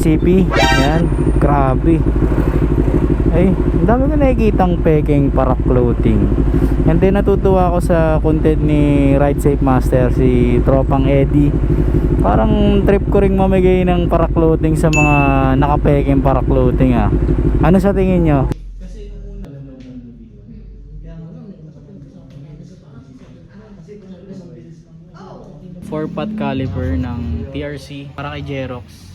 CP. Yan, grabe. Ay, ang dami ko nakikitang peking para clothing. And then natutuwa ako sa content ni Ride Safe Master, si Tropang Eddie. Parang trip ko ring mamigay ng para clothing sa mga nakapeking para clothing ah. Ano sa tingin nyo? Four pot caliper ng TRC para kay Jerox.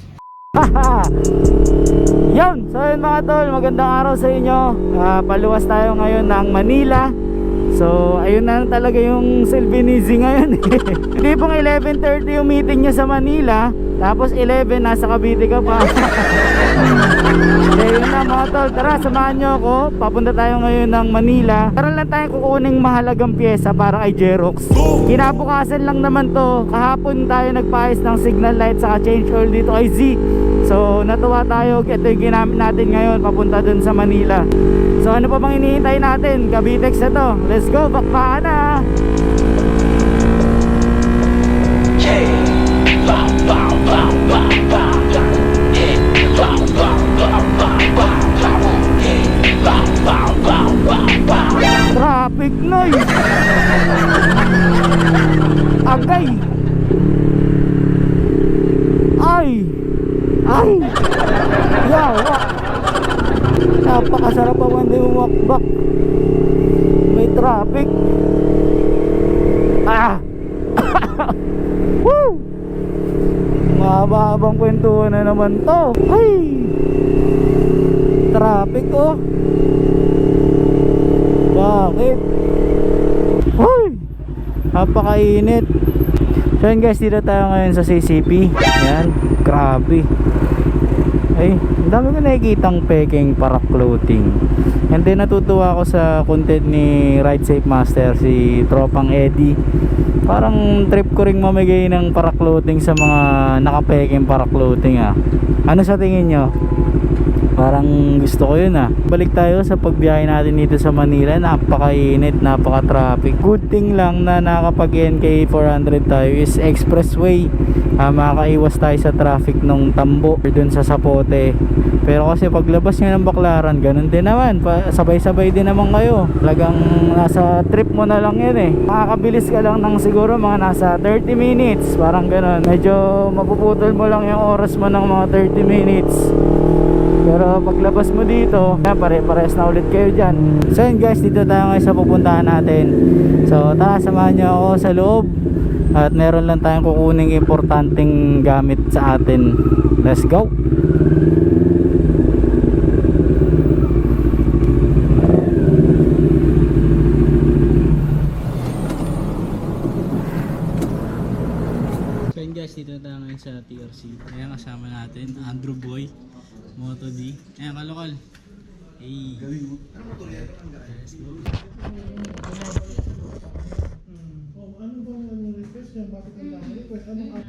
Yun! So yun mga tol, magandang araw sa inyo. Ah, Paluwas tayo ngayon ng Manila. So ayun na talaga yung Silvinizi ngayon Hindi pong 11.30 yung meeting niya sa Manila Tapos 11 nasa Cavite ka pa. Kaya yun na mga tol, tara samahan nyo ako. Papunta tayo ngayon ng Manila. Tara lang tayo kukuning mahalagang pyesa para kay Jerox. Kinabukasan lang naman to. Kahapon tayo nagpaayos ng signal light Saka change oil dito kay Z So natuwa tayo, ito yung ginamit natin ngayon papunta dun sa Manila So ano pa bang hinihintay natin? Cavitex na to Let's go, bakbakan na! Traffic noise! Agay! Ay! Ay! Yawa! Napakasarap pa when umakbak. May traffic. Ah! Woo! Mahaba-habang kwentuhan na naman to. Ay! Traffic oh. Bakit? Hoy! Napakainit. So yun guys, dito tayo ngayon sa CCP. Yan, grabe. Ay, ang dami ko nakikitang peking para clothing. And then natutuwa ako sa content ni Ride Safe Master, si Tropang Eddie. Parang trip ko ring mamigay ng para clothing sa mga nakapeking para clothing ah. Ano sa tingin nyo? Parang gusto ko yun ah. Balik tayo sa pagbiyahe natin dito sa Manila. Napakainit, napaka-traffic. Good thing lang na nakapag NK 400 tayo is expressway. Ah, makakaiwas tayo sa traffic nung tambo or dun sa Sapote. Pero kasi paglabas nyo ng Baklaran, ganun din naman. Sabay-sabay din naman kayo. Talagang nasa trip mo na lang yun eh. Makakabilis ka lang ng siguro mga nasa 30 minutes. Parang ganun. Medyo mapuputol mo lang yung oras mo ng mga 30 minutes. Pero paglabas mo dito, yan, pare-pares na ulit kayo dyan. So yun guys, dito tayo ngayon sa pupuntahan natin. So tara, samahan nyo ako sa loob. At meron lang tayong kukuning importanteng gamit sa atin. Let's go! So guys, dito na tayo ngayon sa TRC. Ayan kasama natin, Andrew Boy, Moto D. Ayan, kalokal. Hey. Let's go. Oh, ano bang ano request niya? Bakit ang dami request? Ano ka?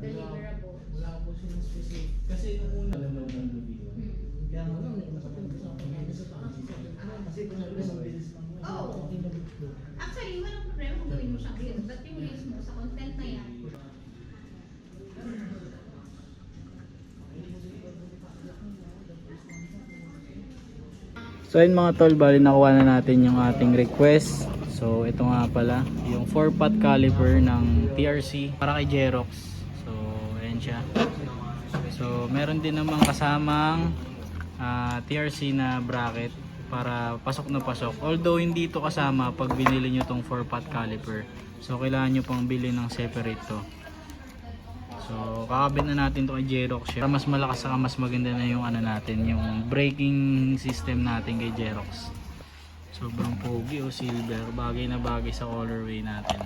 deliverable. Wala ko siya specific. Kasi nung una naman ng video. Kaya nga lang, may nakapagod sa akin. May sa taas. Kasi kung ano sa bilis lang. Oo. Actually, walang problema kung gawin mo siyang reels. But yung reels mo sa content na yan, So yun mga tol, bali nakuha na natin yung ating request. So ito nga pala, yung 4 pot caliper ng TRC para kay Jerox. So ayan siya. So meron din namang kasamang ah, TRC na bracket para pasok na pasok. Although hindi ito kasama pag binili nyo tong 4 pot caliper. So kailangan nyo pang bili ng separate to. So, kakabit na natin to kay Jerox. Para mas malakas saka mas maganda na yung ano natin, yung braking system natin kay Jerox. Sobrang pogi o silver, bagay na bagay sa colorway natin.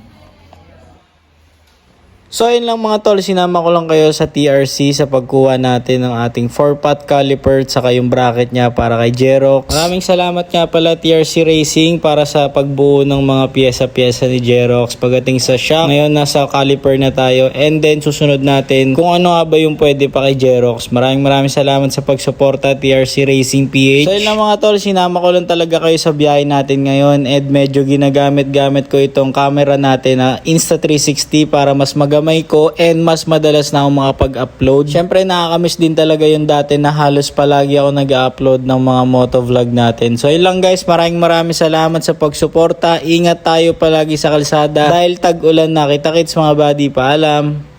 So ayun lang mga tol, sinama ko lang kayo sa TRC sa pagkuha natin ng ating 4-pot caliper at saka yung bracket niya para kay Jerox. Maraming salamat nga pala TRC Racing para sa pagbuo ng mga pyesa-pyesa ni Jerox. Pagdating sa shock, ngayon nasa caliper na tayo and then susunod natin kung ano nga ba yung pwede pa kay Jerox. Maraming maraming salamat sa pagsuporta TRC Racing PH. So ayun lang mga tol, sinama ko lang talaga kayo sa biyahe natin ngayon and medyo ginagamit-gamit ko itong camera natin na Insta360 para mas maganda gamay ko and mas madalas na ako makapag-upload. Syempre nakakamiss din talaga yung dati na halos palagi ako nag-upload ng mga motovlog natin. So yun lang guys, maraming maraming salamat sa pagsuporta. Ingat tayo palagi sa kalsada dahil tag-ulan na. Kita-kits mga buddy, paalam.